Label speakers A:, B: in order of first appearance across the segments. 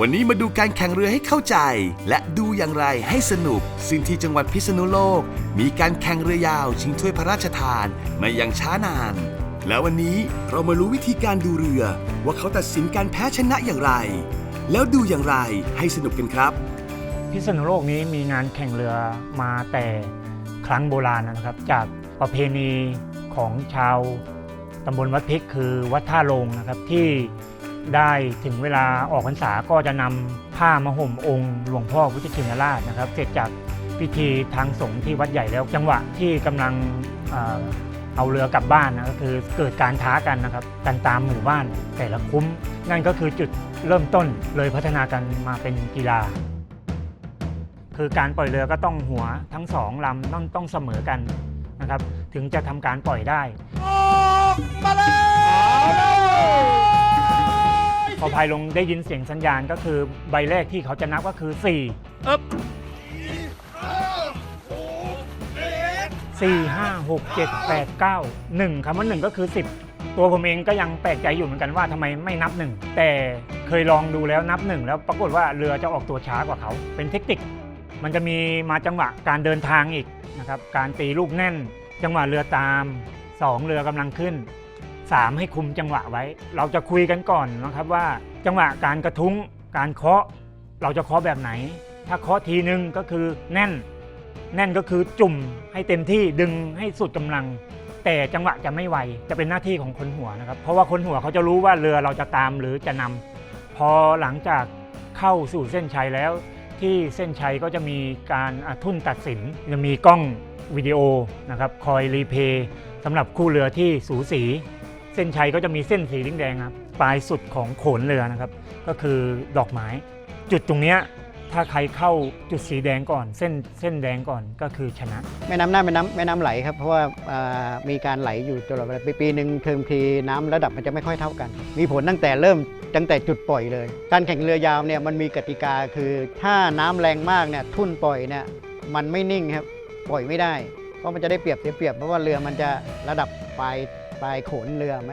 A: วันนี้มาดูการแข่งเรือให้เข้าใจ และดูอย่างไรให้สนุก ซึ่งที่จังหวัดพิษณุโลก มีการแข่งเรือยาวชิงถ้วยพระราชทานมาอย่างช้านาน แล้ววันนี้เรามารู้วิธีการดูเรือ ว่าเขาตัดสินการแพ้ชนะอย่างไร แล้วดูอย่างไรให้สนุกกันครับ
B: พิษณุโลกนี้มีงานแข่งเรือมาแต่ครั้งโบราณนะครับ จากประเพณีของชาวตำบลวัดพริกคือวัดท่าโรงนะครับที่ ได้ถึงเวลาออกพรรษาก็จะนำผ้ามาห่มองค์หลวงพ่อพุทธชินราชนะครับ เสร็จจากพิธีทางสงฆ์ที่วัดใหญ่แล้วจังหวะที่กำลังเอาเรือกลับบ้านนะก็คือเกิดการท้ากันนะครับกันตามหมู่บ้านแต่ละคุ้ม นั่นก็คือจุดเริ่มต้นเลยพัฒนากันมาเป็นกีฬา คือการปล่อยเรือก็ต้องหัวทั้งสองลำต้องต้องเสมอกันนะครับ ถึงจะทำการปล่อยได้พอ พายลงได้ยินเสียงสัญญาณก็คือใบแรกที่เขาจะนับก็คือ4
C: อึ๊บ
B: 4 5 6 7 8 9 1คำว่า 1 ก็คือ 10 ตัวผมเองก็ยังแปลกใจอยู่เหมือนกันว่าทำไมไม่นับ 1 แต่เคยลองดูแล้วนับ 1 แล้วปรากฏว่าเรือจะออกตัวช้ากว่าเขา เป็นเทคนิค มันจะมีมาจังหวะการเดินทางอีกนะครับ การตีลูกแน่น จังหวะเรือตาม 2 เรือกำลังขึ้น 3 ให้คุมจังหวะไว้ เราจะคุยกันก่อนนะครับว่าจังหวะการกระทุ้งการเคาะ เราจะเคาะแบบไหน ถ้าเคาะทีนึงก็คือแน่น แน่นก็คือจุ่มให้เต็มที่ดึงให้สุดกำลัง แต่จังหวะจะไม่ไวจะเป็นหน้าที่ของคนหัวนะครับ เพราะว่าคนหัวเขาจะรู้ว่าเรือเราจะตามหรือจะนำพอหลังจากเข้าสู่เส้นชัยแล้ว ที่เส้นชัยก็จะมีการทุ่นตัดสินจะมีกล้องวิดีโอนะครับคอยรีเพย์สำหรับคู่เรือที่สูสี เส้นชัยก็จะมีเส้นสีแดงๆครับปลายสุดของโขนเรือนะครับ ก็คือดอกไม้ จุดตรงเนี้ยถ้าใครเข้าจุดสีแดงก่อน เส้นเส้นแดงก่อนก็คือชนะ
D: แม่น้ำน่านแม่น้ำแม่น้ำไหลครับเพราะว่าอ่ามีการไหลอยู่ตลอดเวลาปีปีหนึ่งเทอมทีน้ำระดับมันจะไม่ค่อยเท่ากัน มีผลตั้งแต่เริ่มตั้งแต่จุดปล่อยเลย การแข่งเรือยาวเนี่ยมันมีกติกาคือถ้าน้ำแรงมากเนี่ยทุ่นปล่อยเนี่ยมันไม่นิ่งครับปล่อยไม่ได้ เพราะมันจะได้เปรียบเสียเปรียบเพราะว่าเรือมันจะระดับปลาย ปลายโขนเรือไหม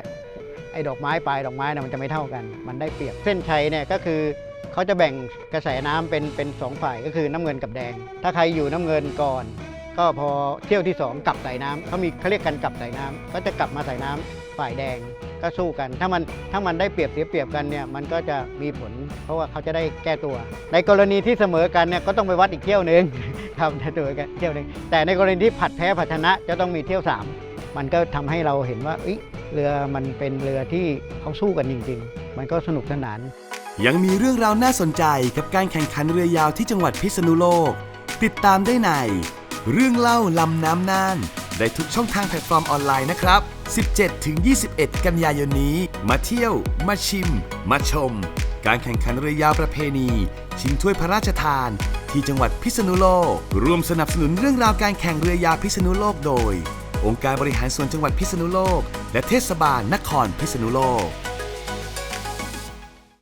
D: ไอ้ดอกไม้ปลายดอกไม้นี่ยมันจะไม่เท่ากัน มันได้เปรียบเส้นชัยเนี่ยก็คือเขาจะแบ่งกระแสน้ำเป็นเป็นสองฝ่ายก็คือน้ำเงินกับแดง ถ้าใครอยู่น้ำเงินก่อน ก็พอเที่ยวที่ 2กลับใส่น้ำเขามีเขาเรียกกันกลับใส่น้ำก็จะกลับมาใส่น้ำฝ่ายแดงก็สู้กัน ถ้ามันถ้ามันได้เปรียบเสียเปรียบกันเนี่ยมันก็จะมีผล เพราะว่าเขาจะได้แก้ตัว ในกรณีที่เสมอกันเนี่ยก็ต้องไปวัดอีกเที่ยวหนึ่งครับเสมอกันเที่ยวหนึ่งแต่ในกรณีที่ผัดแพ้ผัดชนะจะต้องมีเที่ยว3 มันก็ทำให้เราเห็นว่าเอ้ยเรือมันเป็นเรือที่เขาสู้กันจริง ๆ มันก็สนุกสนาน
A: ยังมีเรื่องราวน่าสนใจกับการแข่งขันเรือยาวที่จังหวัดพิษณุโลก ติดตามได้ใน เรื่องเล่าลำน้ำน่าน ได้ทุกช่องทางแพลตฟอร์มออนไลน์นะครับ 17-21 กันยายนนี้ มาเที่ยว มาชิม มาชม การแข่งขันเรือยาวประเพณี ชิงถ้วยพระราชทาน ที่จังหวัดพิษณุโลกร่วมสนับสนุนเรื่องราวการแข่งเรือยาวพิษณุโลกโดย องค์การบริหารส่วนจังหวัดพิษณุโลก และเทศบาลนครพิษณุโลก